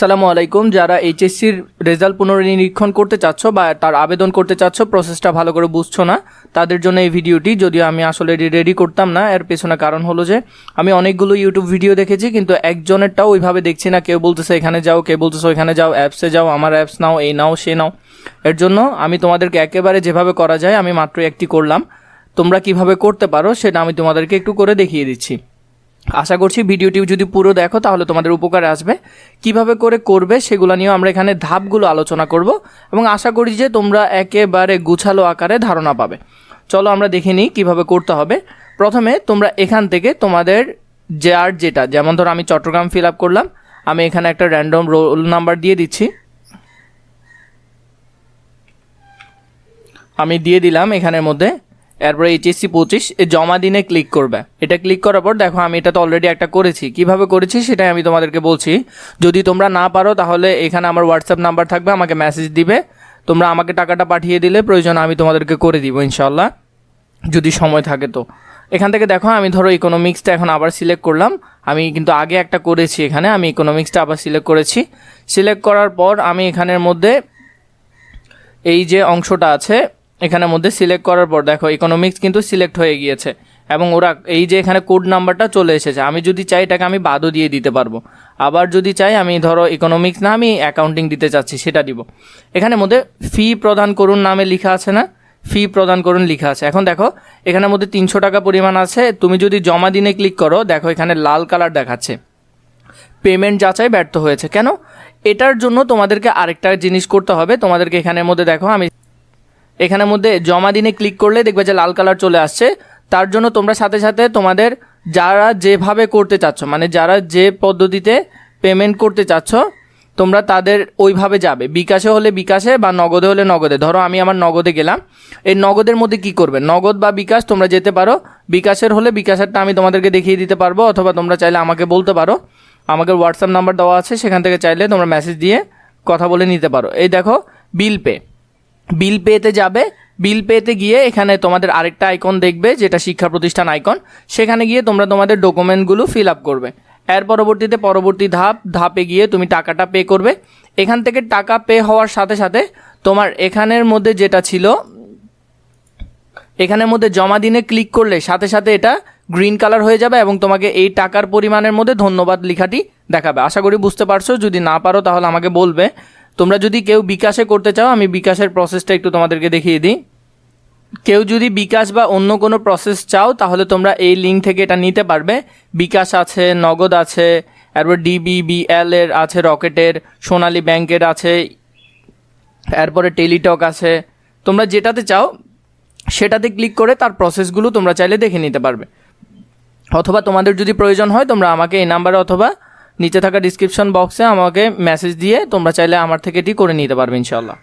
সালামু আলাইকুম। যারা এইচএসসির রেজাল্ট পুনর্নিরীক্ষণ করতে চাচ্ছ বা তার আবেদন করতে চাচ্ছ প্রসেসটা ভালো করে বুঝছ না, তাদের জন্য এই ভিডিওটি, যদিও আমি আসলে রেডি করতাম না, এর পেছনে কারণ হলো যে, আমি অনেকগুলো ইউটিউব ভিডিও দেখেছি, কিন্তু একজনেরটাও ওইভাবে দেখছি না, কেউ বলতেছে এখানে যাও, কেউ বলতেছে ওইখানে যাও অ্যাপসে যাও, আমার অ্যাপস নাও, এই নাও, সে নাও। এর জন্য আমি তোমাদেরকে একেবারে যেভাবে করা যায়, আমি মাত্র একটি করলাম। তোমরা কীভাবে করতে পারো, সেটা আমি তোমাদেরকে একটু করে দেখিয়ে দিচ্ছি। আশা করছি ভিডিওটি যদি পুরো দেখো, তাহলে তোমাদের উপকারে আসবে। কীভাবে করে করবে সেগুলো নিয়েও আমরা এখানে ধাপগুলো আলোচনা করব এবং আশা করি যে তোমরা একেবারে গুছালো আকারে ধারণা পাবে। চলো আমরা দেখে নিই কীভাবে করতে হবে। প্রথমে তোমরা এখান থেকে তোমাদের যে আর যেটা, যেমন ধরো আমি চট্টগ্রাম ফিল আপ করলাম, আমি এখানে একটা র্যান্ডম রোল নাম্বার দিয়ে দিচ্ছি। আমি দিয়ে দিলাম এখানের মধ্যে এরপরে এইচএসসি পঁচিশ জমা দিনে ক্লিক করবে। এটা ক্লিক করার পর দেখো আমি এটা তো অলরেডি একটা করেছি। কীভাবে করেছি সেটাই আমি তোমাদেরকে বলছি। যদি তোমরা না পারো তাহলে এখানে আমার হোয়াটসঅ্যাপ নাম্বার থাকবে, আমাকে মেসেজ দিবে। তোমরা আমাকে টাকাটা পাঠিয়ে দিলে প্রয়োজন আমি তোমাদেরকে করে দিব ইনশাল্লাহ যদি সময় থাকে তো। এখান থেকে দেখো আমি ধরো ইকোনমিক্সটা এখন আবার সিলেক্ট করলাম। আমি কিন্তু আগে একটা করেছি এখানে, আমি ইকোনমিক্সটা আবার সিলেক্ট করেছি। সিলেক্ট করার পর আমি এখানের মধ্যে এই যে অংশটা আছে এখানের মধ্যে সিলেক্ট করার পর দেখো ইকোনমিক্স কিন্তু সিলেক্ট হয়ে গিয়েছে এবং ওরা এই যে এখানে কোড নাম্বারটা চলে এসেছে, আমি যদি চাই এটাকে আমি বাদও দিয়ে দিতে পারব। আবার যদি চাই আমি ধরো ইকোনমিক্স না আমি অ্যাকাউন্টিং দিতে চাচ্ছি, সেটা দিব। এখানে মধ্যে ফি প্রদান করুন নামে লেখা আছে না? ফি প্রদান করুন লেখা আছে। এখন দেখো এখানের মধ্যে তিনশো টাকা পরিমাণ আছে। তুমি যদি জমা দিনে ক্লিক করো, দেখো এখানে লাল কালার দেখাচ্ছে। পেমেন্ট যাচাই ব্যর্থ হয়েছে। কেন? এটার জন্য তোমাদেরকে আরেকটা জিনিস করতে হবে। তোমাদেরকে এখানের মধ্যে দেখো, আমি এখানের মধ্যে জমা দিনে ক্লিক করলে দেখবে যে লাল কালার চলে আসছে। তার জন্য তোমরা সাথে সাথে তোমাদের যারা যেভাবে করতে চাচ্ছ মানে যারা যে পদ্ধতিতে পেমেন্ট করতে চাচ্ছ, তোমরা তাদের ওইভাবে যাবে। বিকাশে হলে বিকাশে বা নগদে হলে নগদে। ধরো আমি আমার নগদে গেলাম। এই নগদের মধ্যে কি করবে? নগদ বা বিকাশ তোমরা যেতে পারো। বিকাশের হলে বিকাশেরটা আমি তোমাদেরকে দেখিয়ে দিতে পারব, অথবা তোমরা চাইলে আমাকে বলতে পারো। আমাকে হোয়াটসঅ্যাপ নাম্বার দেওয়া আছে, সেখান থেকে চাইলে তোমরা মেসেজ দিয়ে কথা বলে নিতে পারো। এই দেখো বিল পে বিল পেতে যাবে। বিল পেতে গিয়ে এখানে তোমাদের আরেকটা আইকন দেখবে, যেটা শিক্ষা প্রতিষ্ঠান আইকন সেখানে গিয়ে তোমরা তোমাদের ডকুমেন্টগুলো ফিল আপ করবে। এর পরবর্তীতে পরবর্তী ধাপ, ধাপে গিয়ে তুমি টাকাটা পে করবে। এখান থেকে টাকা পে হওয়ার সাথে সাথে তোমার এখানের মধ্যে যেটা ছিল, এখানের মধ্যে জমা দিনে ক্লিক করলে সাথে সাথে এটা গ্রিন কালার হয়ে যাবে এবং তোমাকে এই টাকার পরিমাণের মধ্যে ধন্যবাদ লেখাটি দেখাবে। আশা করি বুঝতে পারছ। যদি না পারো তাহলে আমাকে বলবে। তোমরা যদি কেউ বিকাশে করতে চাও, আমি বিকাশের প্রসেসটা একটু তোমাদেরকে দেখিয়ে দিই। কেউ যদি বিকাশ বা অন্য কোনো প্রসেস চাও, তাহলে তোমরা এই লিঙ্ক থেকে এটা নিতে পারবে। বিকাশ আছে, নগদ আছে, এরপর ডিবিবিএল এর আছে, রকেটের, সোনালী ব্যাংকের আছে, এরপরে টেলিটক আছে। তোমরা যেটাতে চাও, সেটাতে ক্লিক করে তার প্রসেসগুলো তোমরা চাইলে দেখে নিতে পারবে। অথবা তোমাদের যদি প্রয়োজন হয়, তোমরা আমাকে এই নাম্বারে অথবা নিচে থাকা ডিসক্রিপশন বক্সে আমাকে মেসেজ দিয়ে তোমরা চাইলে আমার থেকে এটি করে নিতে পারবে ইনশাল্লাহ